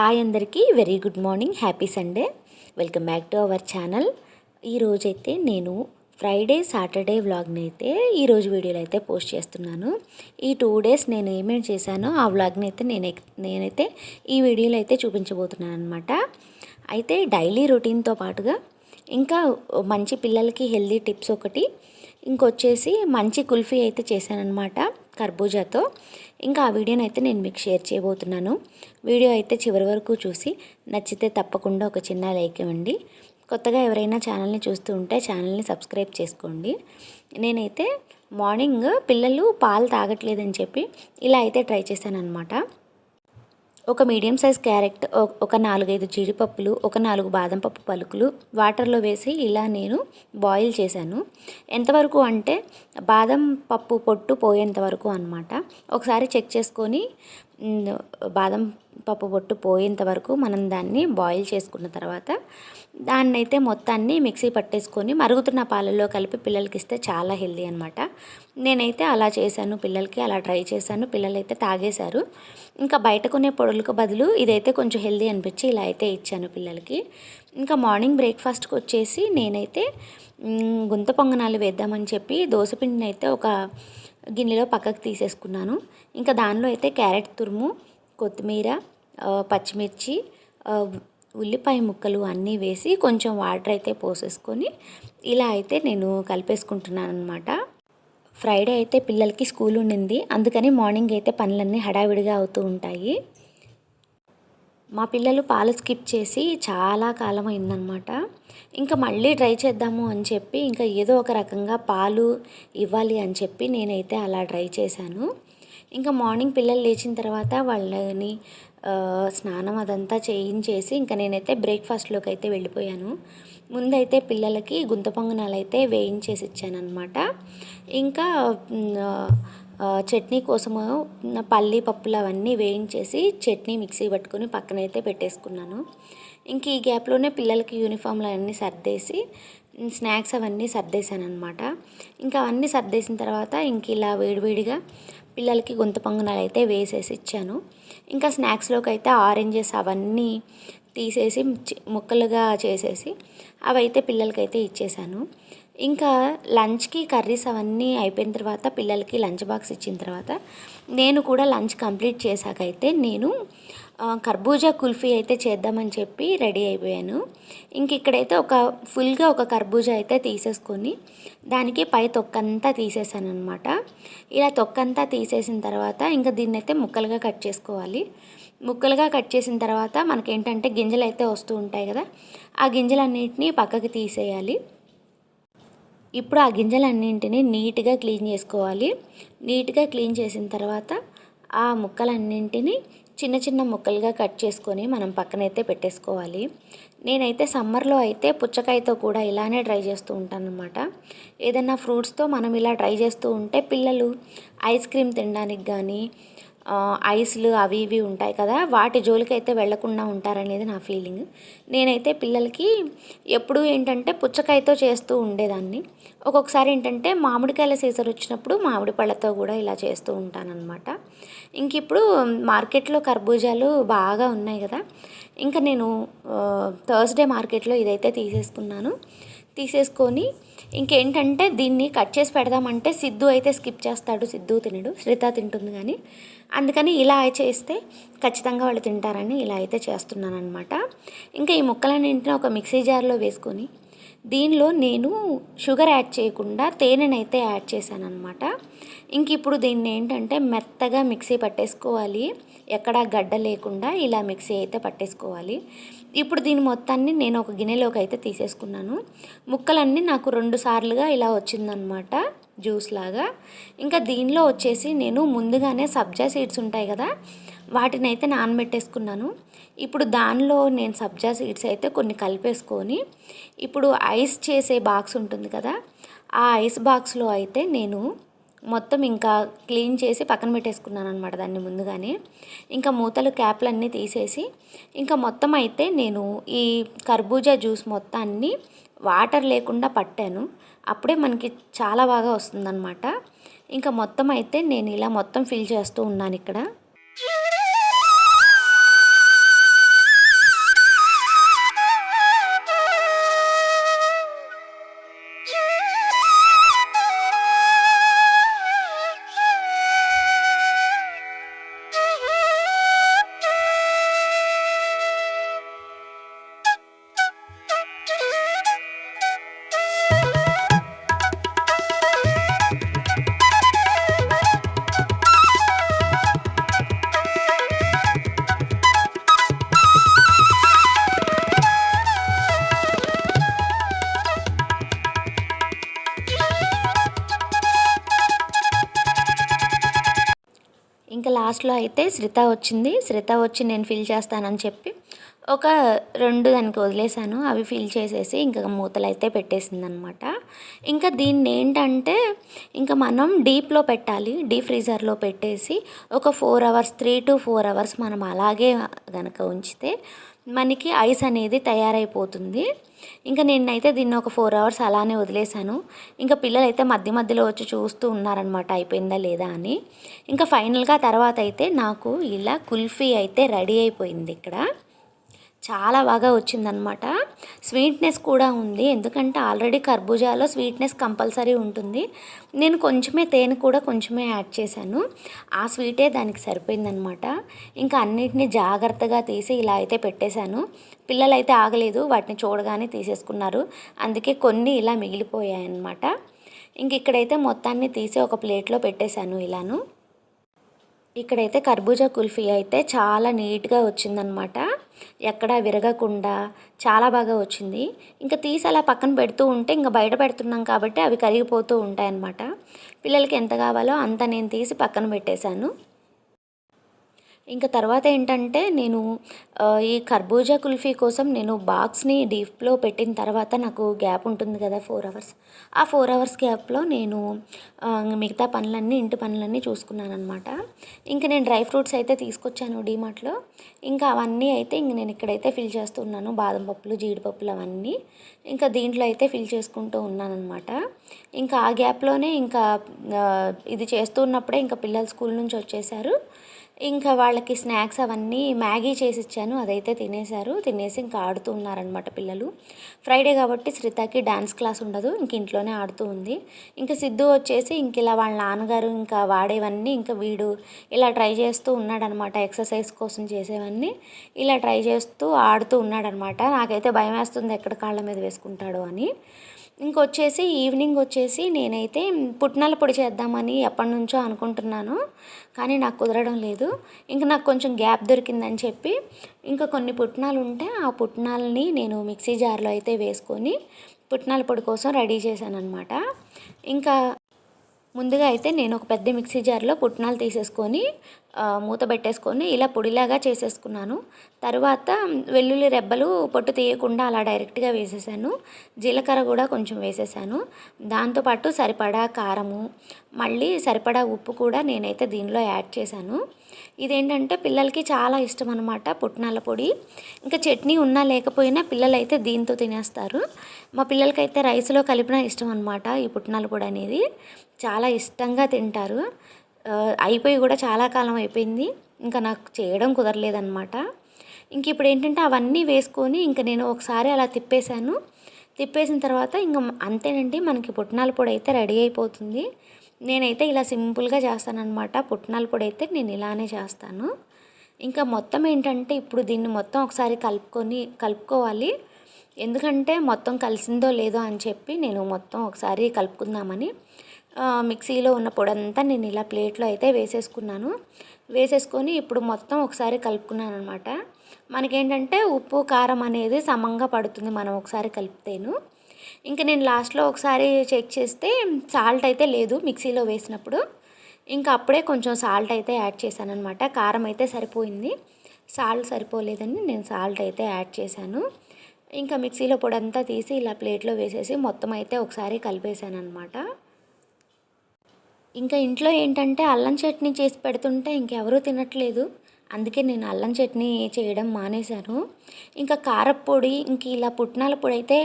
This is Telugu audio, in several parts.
హాయ్ అందరికీ very good morning happy Sunday. Welcome back to our channel. ఈరోజైతే నేను ఫ్రైడే సాటర్డే వ్లాగ్ని అయితే ఈరోజు వీడియోలో అయితే పోస్ట్ చేస్తున్నాను. ఈ టూ డేస్ నేను ఏమేమి చేశానో ఆ వ్లాగ్ని అయితే నేను నేనైతే ఈ వీడియోలో అయితే చూపించబోతున్నాను అనమాట అయితే డైలీ రొటీన్తో పాటుగా ఇంకా మంచి పిల్లలకి హెల్దీ టిప్స్ ఒకటి ఇంకొచ్చేసి మంచి కుల్ఫీ అయితే చేశానమాట కర్బూజాతో. ఇంకా ఆ వీడియోని అయితే నేను మీకు షేర్ చేయబోతున్నాను. వీడియో అయితే చివరి వరకు చూసి నచ్చితే తప్పకుండా ఒక చిన్న లైక్ ఇవ్వండి. కొత్తగా ఎవరైనా ఛానల్ని చూస్తూ ఉంటే ఛానల్ని సబ్స్క్రైబ్ చేసుకోండి. నేనైతే మార్నింగ్ పిల్లలు పాలు తాగట్లేదని చెప్పి ఇలా అయితే ట్రై చేశాను అనమాట ఒక మీడియం సైజ్ క్యారెట్ ఒక నాలుగైదు జీడిపప్పులు ఒక నాలుగు బాదం పప్పు పలుకులు వాటర్లో వేసి ఇలా నేను బాయిల్ చేశాను. ఎంతవరకు అంటే బాదం పప్పు పొట్టు పోయేంత వరకు అనమాట ఒకసారి చెక్ చేసుకొని బాదం పప్పు బొట్టు పోయేంత వరకు మనం దాన్ని బాయిల్ చేసుకున్న తర్వాత దాన్ని అయితే మొత్తాన్ని మిక్సీ పట్టేసుకొని మరుగుతున్న పాలల్లో కలిపి పిల్లలకి ఇస్తే చాలా హెల్దీ అనమాట నేనైతే అలా చేశాను పిల్లలకి అలా ట్రై చేశాను పిల్లలైతే తాగేశారు. ఇంకా బయట కొనే పొడులకు బదులు ఇదైతే కొంచెం హెల్దీ అనిపించి ఇలా అయితే ఇచ్చాను పిల్లలకి. ఇంకా మార్నింగ్ బ్రేక్ఫాస్ట్కి వచ్చేసి నేనైతే గుంత పొంగనాలు వేద్దామని చెప్పి దోశపిండిని అయితే ఒక గిన్నెలో పక్కకు తీసేసుకున్నాను. ఇంకా దానిలో అయితే క్యారెట్ తురుము కొత్తిమీర పచ్చిమిర్చి ఉల్లిపాయ ముక్కలు అన్నీ వేసి కొంచెం వాటర్ అయితే పోసేసుకొని ఇలా అయితే నేను కలిపేసుకుంటున్నాను అనమాట ఫ్రైడే అయితే పిల్లలకి స్కూల్ ఉండింది. అందుకని మార్నింగ్ అయితే పనులన్నీ హడావిడిగా అవుతూ ఉంటాయి. మా పిల్లలు పాలు స్కిప్ చేసి చాలా కాలం అయిందనమాట ఇంకా మళ్ళీ ట్రై చేద్దాము అని చెప్పి ఇంకా ఏదో ఒక రకంగా పాలు ఇవ్వాలి అని చెప్పి నేనైతే అలా ట్రై చేశాను. ఇంకా మార్నింగ్ పిల్లలు లేచిన తర్వాత వాళ్ళని స్నానం అదంతా చేయించేసి ఇంకా నేనైతే బ్రేక్ఫాస్ట్లోకి అయితే వెళ్ళిపోయాను. ముందైతే పిల్లలకి గుంత పొంగనాలు అయితే వేయించేసి ఇచ్చానమాట ఇంకా చట్నీ కోసము పల్లి పప్పులు అవన్నీ వేయించేసి చట్నీ మిక్సీ పట్టుకుని పక్కనైతే పెట్టేసుకున్నాను. ఇంక ఈ గ్యాప్లోనే పిల్లలకి యూనిఫామ్లు అవన్నీ సర్దేసి స్నాక్స్ అవన్నీ సర్దేశాను అనమాట ఇంకా అవన్నీ సర్దేసిన తర్వాత ఇంక ఇలా వేడివేడిగా పిల్లలకి గొంత పొంగనాలు అయితే వేసేసి ఇచ్చాను ఇంకా స్నాక్స్లోకి అయితే ఆరెంజెస్ అవన్నీ తీసేసి ముక్కలుగా చేసేసి అవైతే పిల్లలకైతే ఇచ్చేసాను. ఇంకా లంచ్కి కర్రీస్ అవన్నీ అయిపోయిన తర్వాత పిల్లలకి లంచ్ బాక్స్ ఇచ్చిన తర్వాత నేను కూడా లంచ్ కంప్లీట్ చేశాకైతే నేను కర్బూజా కుల్ఫీ అయితే చేద్దామని చెప్పి రెడీ అయిపోయాను. ఇంక ఇక్కడైతే ఒక ఫుల్గా ఒక కర్బూజా అయితే తీసేసుకొని దానికి పై తొక్కంతా తీసేసాను అనమాట ఇలా తొక్కంతా తీసేసిన తర్వాత ఇంకా దీన్ని అయితే ముక్కలుగా కట్ చేసుకోవాలి. ముక్కలుగా కట్ చేసిన తర్వాత మనకేంటంటే గింజలు అయితే వస్తూ ఉంటాయి కదా ఆ గింజలన్నింటినీ పక్కకి తీసేయాలి. ఇప్పుడు ఆ గింజలన్నింటినీ నీట్గా క్లీన్ చేసుకోవాలి. నీట్గా క్లీన్ చేసిన తర్వాత ఆ ముక్కలన్నింటినీ చిన్న చిన్న ముక్కలుగా కట్ చేసుకొని మనం పక్కనైతే పెట్టేసుకోవాలి. నేనైతే సమ్మర్లో అయితే పుచ్చకాయతో కూడా ఇలానే ట్రై చేస్తూ ఉంటాను అనమాట ఏదైనా ఫ్రూట్స్తో మనం ఇలా ట్రై చేస్తూ ఉంటే పిల్లలు ఐస్ క్రీమ్ తినడానికి కానీ ఐస్లు అవి ఇవి ఉంటాయి కదా వాటి జోలికి అయితే వెళ్ళకుండా ఉంటారనేది నా ఫీలింగ్. నేనైతే పిల్లలకి ఎప్పుడు ఏంటంటే పుచ్చకాయతో చేస్తూ ఉండేదాన్ని. ఒక్కొక్కసారి ఏంటంటే మామిడికాయల సీజన్ వచ్చినప్పుడు మామిడి పళ్ళతో కూడా ఇలా చేస్తూ ఉంటానన్నమాట. ఇంక ఇప్పుడు మార్కెట్లో కర్బూజాలు బాగా ఉన్నాయి కదా ఇంకా నేను థర్స్డే మార్కెట్లో ఇదైతే తీసేసుకున్నాను. తీసేసుకొని ఇంకేంటంటే దీన్ని కట్ చేసి పెడదామంటే సిద్ధు అయితే స్కిప్ చేస్తాడు. సిద్ధు తినడు. శ్రీత తింటుంది కానీ. అందుకని ఇలా చేస్తే ఖచ్చితంగా వాళ్ళు తింటారని ఇలా అయితే చేస్తున్నాను అనమాట ఇంకా ఈ ముక్కలన్నింటినీ ఒక మిక్సీ జార్లో వేసుకొని దీనిలో నేను షుగర్ యాడ్ చేయకుండా తేనెనైతే యాడ్ చేశాను అనమాట ఇంక ఇప్పుడు దీన్ని ఏంటంటే మెత్తగా మిక్సీ పట్టేసుకోవాలి. ఎక్కడా గడ్డ లేకుండా ఇలా మిక్సీ అయితే పట్టేసుకోవాలి. ఇప్పుడు దీని మొత్తాన్ని నేను ఒక గిన్నెలోకి అయితే తీసేసుకున్నాను. ముక్కలన్నీ నాకు రెండు సార్లుగా ఇలా వచ్చిందనమాట జ్యూస్ లాగా. ఇంకా దీనిలో వచ్చేసి నేను ముందుగానే సబ్జా సీడ్స్ ఉంటాయి కదా వాటిని అయితే నానబెట్టేసుకున్నాను. ఇప్పుడు దానిలో నేను సబ్జా సీడ్స్ అయితే కొన్ని కలిపేసుకొని ఇప్పుడు ఐస్ చేసే బాక్స్ ఉంటుంది కదా ఆ ఐస్ బాక్స్లో అయితే నేను మొత్తం ఇంకా క్లీన్ చేసి పక్కన పెట్టేసుకున్నాను అనమాట దాన్ని ముందుగానే. ఇంకా మూతలు క్యాప్లన్నీ తీసేసి ఇంకా మొత్తం అయితే నేను ఈ కర్బూజా జ్యూస్ మొత్తాన్ని వాటర్ లేకుండా పట్టాను. అప్పుడే మనకి చాలా బాగా వస్తుందన్నమాట. ఇంకా మొత్తం అయితే నేను ఇలా మొత్తం ఫిల్ చేస్తూ ఉన్నాను ఇక్కడ. లాస్ట్లో అయితే శ్రిత వచ్చింది. శ్రిత వచ్చి నేను ఫిల్ చేస్తానని చెప్పి ఒక రెండు దానికి వదిలేసాను అవి ఫిల్ చేసేసి ఇంకా మూతలు అయితే పెట్టేసింది అనమాట ఇంకా దీన్ని ఏంటంటే ఇంకా మనం డీప్లో పెట్టాలి. డీప్ ఫ్రీజర్లో పెట్టేసి ఒక four hours three to four hours మనం అలాగే కనుక ఉంచితే మనకి ఐస్ అనేది తయారైపోతుంది. ఇంకా నేనైతే దీన్ని ఒక ఫోర్ అవర్స్ అలానే వదిలేశాను. ఇంకా పిల్లలైతే మధ్య మధ్యలో వచ్చి చూస్తూ ఉన్నారనమాట అయిపోయిందా లేదా అని. ఇంకా ఫైనల్గా తర్వాత అయితే నాకు ఇలా కుల్ఫీ అయితే రెడీ అయిపోయింది ఇక్కడ. చాలా బాగా వచ్చిందనమాట స్వీట్నెస్ కూడా ఉంది. ఎందుకంటే ఆల్రెడీ కర్బూజాలో స్వీట్నెస్ కంపల్సరీ ఉంటుంది. నేను కొంచెమే తేనె కూడా కొంచెమే యాడ్ చేశాను. ఆ స్వీటే దానికి సరిపోయిందనమాట ఇంకా అన్నిటినీ జాగ్రత్తగా తీసి ఇలా అయితే పెట్టేశాను. పిల్లలు అయితే ఆగలేదు. వాటిని చూడగానే తీసేసుకున్నారు. అందుకే కొన్ని ఇలా మిగిలిపోయాయి అన్నమాట ఇంక ఇక్కడైతే మొత్తాన్ని తీసి ఒక ప్లేట్లో పెట్టేశాను ఇలాను. ఇక్కడైతే కర్బూజా కుల్ఫీ అయితే చాలా నీట్గా వచ్చిందనమాట ఎక్కడా విరగకుండా చాలా బాగా వచ్చింది. ఇంకా తీసి అలా పక్కన పెడుతూ ఉంటే ఇంకా బయట పెడుతున్నాం కాబట్టి అవి కరిగిపోతూ ఉంటాయన్నమాట. పిల్లలకి ఎంత కావాలో అంత నేను తీసి పక్కన పెట్టేశాను. ఇంకా తర్వాత ఏంటంటే నేను ఈ కర్బూజా కుల్ఫీ కోసం నేను బాక్స్ని డీప్లో పెట్టిన తర్వాత నాకు గ్యాప్ ఉంటుంది కదా ఫోర్ అవర్స్. ఆ ఫోర్ అవర్స్ గ్యాప్లో నేను మిగతా పనులన్నీ ఇంటి పనులన్నీ చూసుకున్నాను అనమాట ఇంకా నేను డ్రై ఫ్రూట్స్ అయితే తీసుకొచ్చాను డీమార్ట్లో. ఇంకా అవన్నీ అయితే ఇంక నేను ఇక్కడైతే ఫిల్ చేస్తున్నాను బాదం పప్పులు జీడిపప్పులు అవన్నీ. ఇంకా దీంట్లో అయితే ఫిల్ చేసుకుంటూ ఉన్నాను అనమాట ఇంకా ఆ గ్యాప్లోనే ఇంకా ఇది చేస్తూ ఉన్నప్పుడే ఇంకా పిల్లలు స్కూల్ నుంచి వచ్చేసారు ఇంకా వాళ్ళకి స్నాక్స్ అవన్నీ మ్యాగీ చేసి ఇచ్చాను. అదైతే తినేశారు. తినేసి ఇంకా ఆడుతూ ఉన్నారనమాట పిల్లలు. ఫ్రైడే కాబట్టి శ్రితకి డ్యాన్స్ క్లాస్ ఉండదు. ఇంక ఇంట్లోనే ఆడుతూ ఉంది. ఇంకా సిద్ధు వచ్చేసి ఇంక ఇలా వాళ్ళ నాన్నగారు ఇంకా వాడేవన్నీ ఇంకా వీడు ఇలా ట్రై చేస్తూ ఉన్నాడనమాట ఎక్సర్సైజ్ కోసం చేసేవన్నీ ఇలా ట్రై చేస్తూ ఆడుతూ ఉన్నాడనమాట నాకైతే భయం వేస్తుంది ఎక్కడ కాళ్ళ మీద వేసుకుంటాడో అని. ఇంకొచ్చేసి ఈవినింగ్ వచ్చేసి నేనైతే పుట్నాల పొడి చేద్దామని ఎప్పటి నుంచో అనుకుంటున్నాను కానీ నాకు కుదరడం లేదు. ఇంకా నాకు కొంచెం గ్యాప్ దొరికిందని చెప్పి ఇంకా కొన్ని పుట్నాలు ఉంటే ఆ పుట్నాలని నేను మిక్సీ జార్లో అయితే వేసుకొని పుట్నాల పొడి కోసం రెడీ చేశాను అనమాట ఇంకా ముందుగా అయితే నేను ఒక పెద్ద మిక్సీ జార్లో పుట్నాలు తీసేసుకొని మూత పెట్టేసుకొని ఇలా పొడిలాగా చేసేసుకున్నాను. తర్వాత వెల్లుల్లి రెబ్బలు పొట్టు తీయకుండా అలా డైరెక్ట్గా వేసేసాను. జీలకర్ర కూడా కొంచెం వేసేసాను. దాంతోపాటు సరిపడా కారము మళ్ళీ సరిపడా ఉప్పు కూడా నేనైతే దీనిలో యాడ్ చేశాను. ఇదేంటంటే పిల్లలకి చాలా ఇష్టం అనమాట పుట్నాల పొడి. ఇంకా చట్నీ ఉన్నా లేకపోయినా పిల్లలు అయితే దీంతో తినేస్తారు. మా పిల్లలకైతే రైస్లో కలిపిన ఇష్టం అనమాట ఈ పుట్నాల పొడి అనేది చాలా ఇష్టంగా తింటారు. అయిపోయి కూడా చాలా కాలం అయిపోయింది. ఇంకా నాకు చేయడం కుదరలేదన్నమాట. ఇంక ఇప్పుడు ఏంటంటే అవన్నీ వేసుకొని ఇంకా నేను ఒకసారి అలా తిప్పేశాను. తిప్పేసిన తర్వాత ఇంకా అంతేనండి మనకి పుట్నాల పొడి అయితే రెడీ అయిపోతుంది. నేనైతే ఇలా సింపుల్గా చేస్తానన్నమాట. పుట్నాల పొడి అయితే నేను ఇలానే చేస్తాను. ఇంకా మొత్తం ఏంటంటే ఇప్పుడు దీన్ని మొత్తం ఒకసారి కలుపుకొని కలుపుకోవాలి. ఎందుకంటే మొత్తం కలిసిందో లేదో అని చెప్పి నేను మొత్తం ఒకసారి కలుపుకుందామని. మిక్సీలో ఉన్న పొడంతా నేను ఇలా ప్లేట్లో అయితే వేసేసుకున్నాను. వేసేసుకొని ఇప్పుడు మొత్తం ఒకసారి కలుపుకున్నాను అనమాట మనకేంటంటే ఉప్పు కారం అనేది సమంగా పడుతుంది మనం ఒకసారి కలిపితేను. ఇంకా నేను లాస్ట్లో ఒకసారి చెక్ చేస్తే సాల్ట్ అయితే లేదు మిక్సీలో వేసినప్పుడు. ఇంకా అప్పుడే కొంచెం సాల్ట్ అయితే యాడ్ చేశాను అనమాట కారం అయితే సరిపోయింది. సాల్ట్ సరిపోలేదని నేను సాల్ట్ అయితే యాడ్ చేశాను. ఇంకా మిక్సీలో పొడంతా తీసి ఇలా ప్లేట్లో వేసేసి మొత్తం అయితే ఒకసారి కలిపేశాను అనమాట ఇంకా ఇంట్లో ఏంటంటే అల్లం చట్నీ చేసి పెడుతుంటే ఇంకెవరూ తినట్లేదు. అందుకే నేను అల్లం చట్నీ చేయడం మానేశాను. ఇంకా కారప్పొడి ఇంక ఇలా పుట్నాల పొడి అయితే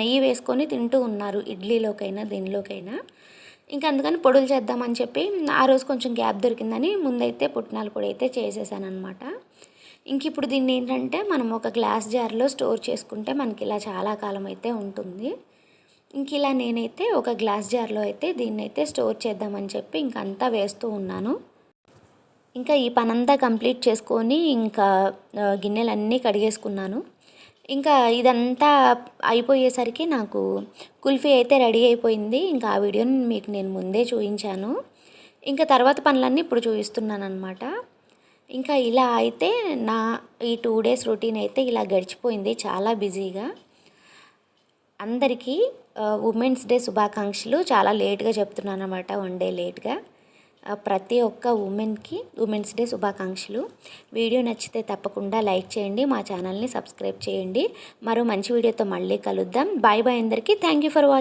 నెయ్యి వేసుకొని తింటూ ఉన్నారు ఇడ్లీలోకైనా దీనిలోకైనా. ఇంకా అందుకని పొడులు చేద్దామని చెప్పి ఆ రోజు కొంచెం గ్యాప్ దొరికిందని ముందైతే పుట్నాల పొడి అయితే చేసేసాను అనమాట ఇంక ఇప్పుడు దీన్ని ఏంటంటే మనం ఒక గ్లాస్ జార్లో స్టోర్ చేసుకుంటే మనకి ఇలా చాలా కాలం అయితే ఉంటుంది. ఇంక ఇలా నేనైతే ఒక గ్లాస్ జార్లో అయితే దీన్ని అయితే స్టోర్ చేద్దామని చెప్పి ఇంకంతా వేస్తూ ఉన్నాను. ఇంకా ఈ పనంతా కంప్లీట్ చేసుకొని ఇంకా గిన్నెలన్నీ కడిగేసుకున్నాను. ఇంకా ఇదంతా అయిపోయేసరికి నాకు కుల్ఫీ అయితే రెడీ అయిపోయింది. ఇంకా ఆ వీడియోని మీకు నేను ముందే చూపించాను. ఇంకా తర్వాత పనులన్నీ ఇప్పుడు చూపిస్తున్నాను అనమాట ఇంకా ఇలా అయితే నా ఈ టూ డేస్ రొటీన్ అయితే ఇలా గడిచిపోయింది చాలా బిజీగా. అందరికీ ఉమెన్స్ డే శుభాకాంక్షలు. చాలా లేట్గా చెప్తున్నాను అనమాట వన్ డే లేట్గా. ప్రతి ఒక్క ఉమెన్కి ఉమెన్స్ డే శుభాకాంక్షలు. వీడియో నచ్చితే తప్పకుండా లైక్ చేయండి మా ఛానల్ని సబ్స్క్రైబ్ చేయండి. మరో మంచి వీడియోతో మళ్ళీ కలుద్దాం. బాయ్ బాయ్ అందరికీ. Thank you for watching